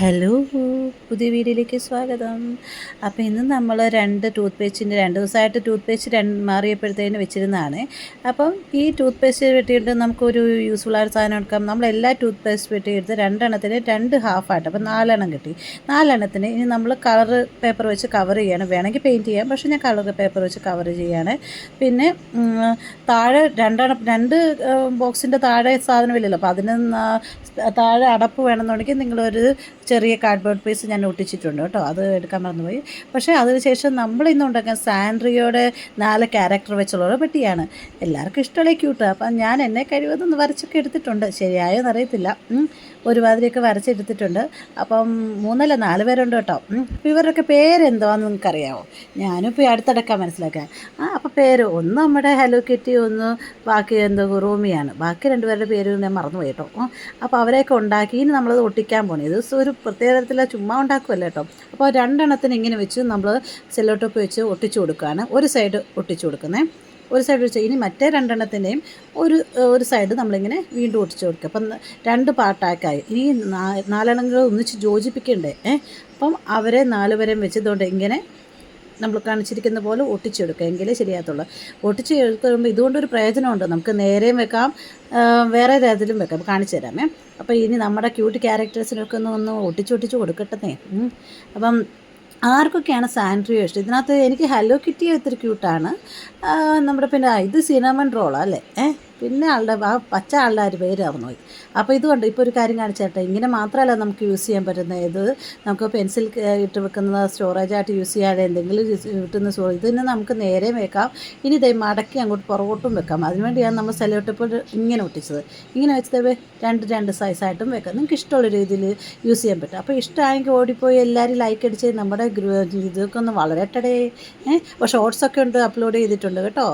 Hello പുതിയ വീഡിയോയിലേക്ക് സ്വാഗതം. അപ്പോൾ ഇന്ന് നമ്മൾ രണ്ട് ടൂത്ത് പേസ്റ്റിന്റെ രണ്ട് ദിവസമായിട്ട് ടൂത്ത് പേസ്റ്റ് രണ്ട് മാറിയപ്പോഴത്തേന് വെച്ചിരുന്നതാണ്. അപ്പം ഈ ടൂത്ത് പേസ്റ്റ് വെട്ടിയിട്ട് നമുക്കൊരു യൂസ്ഫുൾ ആയ സാധനം എടുക്കാം. നമ്മൾ എല്ലാ ടൂത്ത് പേസ്റ്റ് വെട്ടിയെടുത്ത് രണ്ടെണ്ണത്തിന് രണ്ട് ഹാഫായിട്ട് അപ്പം നാലെണ്ണം കിട്ടി. നാലെണ്ണത്തിന് ഇനി നമ്മൾ കളർ പേപ്പർ വെച്ച് കവർ ചെയ്യണം. വേണമെങ്കിൽ പെയിന്റ് ചെയ്യാം പക്ഷേ ഞാൻ കളർ പേപ്പർ വെച്ച് കവർ ചെയ്യാണ്. പിന്നെ താഴെ രണ്ടെണ്ണം രണ്ട് ബോക്സിന്റെ താഴെ സാധനമില്ലല്ലോ അപ്പോൾ അതിന് താഴെ അടപ്പ് വേണമെന്നുണ്ടെങ്കിൽ നിങ്ങളൊരു ചെറിയ കാർഡ്ബോർഡ് പീസ് ഞാൻ ഒട്ടിച്ചിട്ടുണ്ട് കേട്ടോ. അത് എടുക്കാൻ മറന്നുപോയി. പക്ഷേ അതിനുശേഷം നമ്മൾ ഇന്ന് ഉണ്ടാക്കാൻ സാൻഡ്രിയോടെ നാല് ക്യാരക്ടർ വെച്ചുള്ള ഒരു പെട്ടിയാണ്. എല്ലാവർക്കും ഇഷ്ടമുള്ള ക്യൂട്ട് അപ്പം ഞാൻ എന്നെ കഴിവതൊന്ന് വരച്ചൊക്കെ എടുത്തിട്ടുണ്ട്. ശരിയായോ എന്നറിയത്തില്ല ഉം. ഒരുമാതിരിയൊക്കെ വരച്ചെടുത്തിട്ടുണ്ട്. അപ്പം മൂന്നല്ല നാല് പേരുണ്ട് കേട്ടോ. ഇവരുടെയൊക്കെ പേരെന്തോന്ന് നിങ്ങൾക്കറിയാമോ ഞാനും ഇപ്പോൾ അടുത്തടക്കാൻ മനസ്സിലാക്കാൻ. ആ അപ്പോൾ പേര് ഒന്ന് നമ്മുടെ ഹലോ കിറ്റി ഒന്ന് ബാക്കി എന്തോ റൂമിയാണ്. ബാക്കി രണ്ടുപേരുടെ പേര് ഞാൻ മറന്നുപോയി കേട്ടോ. അപ്പോൾ അവരെയൊക്കെ ഉണ്ടാക്കി നമ്മളത് ഒട്ടിക്കാൻ പോണേ. ഇത് ഒരു പ്രത്യേക തരത്തിലുള്ള ചുമ്മാ ഉണ്ടാക്കുമല്ലോ കേട്ടോ അപ്പോൾ രണ്ടെണ്ണത്തിന് ഇങ്ങനെ വെച്ച് നമ്മൾ സെല്ലോട്ടോപ്പ് വെച്ച് ഒട്ടിച്ചു കൊടുക്കുകയാണ് ഒരു സൈഡ് ഒട്ടിച്ചു കൊടുക്കുന്നത് ഒരു സൈഡ് വെച്ച് ഇനി മറ്റേ രണ്ടെണ്ണത്തിന്റെയും ഒരു ഒരു സൈഡ് നമ്മളിങ്ങനെ വീണ്ടും ഒട്ടിച്ചു കൊടുക്കുക. അപ്പം രണ്ട് പാർട്ടാക്കായി. ഇനി നാലെണ്ണങ്ങൾ ഒന്നിച്ച് യോജിപ്പിക്കണ്ടേ? അപ്പം അവരെ നാലുപേരെയും വെച്ച് ഇതുകൊണ്ട് ഇങ്ങനെ നമ്മൾ കാണിച്ചിരിക്കുന്ന പോലെ ഒട്ടിച്ചെടുക്കുക എങ്കിലേ ശരിയാകത്തുള്ളൂ. ഒട്ടിച്ച് എടുക്കുമ്പോൾ ഇതുകൊണ്ടൊരു പ്രയോജനമുണ്ട്. നമുക്ക് നേരെയും വെക്കാം വേറെ തരത്തിലും വെക്കാം. കാണിച്ചു തരാമേ. അപ്പോൾ ഇനി നമ്മുടെ ക്യൂട്ട് ക്യാരക്ടേഴ്സിനൊക്കെ ഒന്ന് ഒന്ന് ഒട്ടിച്ചൊട്ടിച്ച് കൊടുക്കട്ടെ അപ്പം ആർക്കൊക്കെയാണ് സാൻഡ്രിയോ ഇഷ്ടം? ഇതിനകത്ത് എനിക്ക് ഹലോ കിറ്റി ഒത്തിരി ക്യൂട്ടാണ് നമ്മുടെ പിന്നെ ഇത് സിനമൺ റോളാണ് അല്ലേ? പിന്നെ ആളുടെ ആ പച്ച ആളുടെ ആ ഒരു പേര് മറന്നുപോയി. അപ്പോൾ ഇതുകൊണ്ട് ഇപ്പോൾ ഒരു കാര്യം കാണിച്ചേട്ടെ ഇങ്ങനെ മാത്രമല്ല നമുക്ക് യൂസ് ചെയ്യാൻ പറ്റുന്നത്. ഇത് നമുക്ക് പെൻസിൽ ഇട്ട് വെക്കുന്ന സ്റ്റോറേജായിട്ട് യൂസ് ചെയ്യാതെ എന്തെങ്കിലും കിട്ടുന്ന സ്റ്റോ ഇതിന് നമുക്ക് നേരെ വെക്കാം. ഇനി ഇതേ മടക്കി അങ്ങോട്ട് പുറകോട്ടും വെക്കാം. അതിനുവേണ്ടിയാണ് നമ്മൾ സെലോട്ടിപ്പോൾ ഇങ്ങനെ ഒട്ടിച്ചത്. ഇങ്ങനെ വെച്ചത് രണ്ട് രണ്ട് സൈസായിട്ടും വെക്കാം. നിങ്ങൾക്ക് ഇഷ്ടമുള്ള രീതിയിൽ യൂസ് ചെയ്യാൻ പറ്റും. അപ്പോൾ ഇഷ്ടമായെങ്കിൽ ഓടിപ്പോയി എല്ലാവരും ലൈക്ക് അടിച്ച് നമ്മുടെ ഇതൊക്കെ ഒന്ന് വളരട്ടെ അപ്പോൾ ഷോർട്സൊക്കെ ഉണ്ട് അപ്ലോഡ് ചെയ്തിട്ടുണ്ട് കേട്ടോ.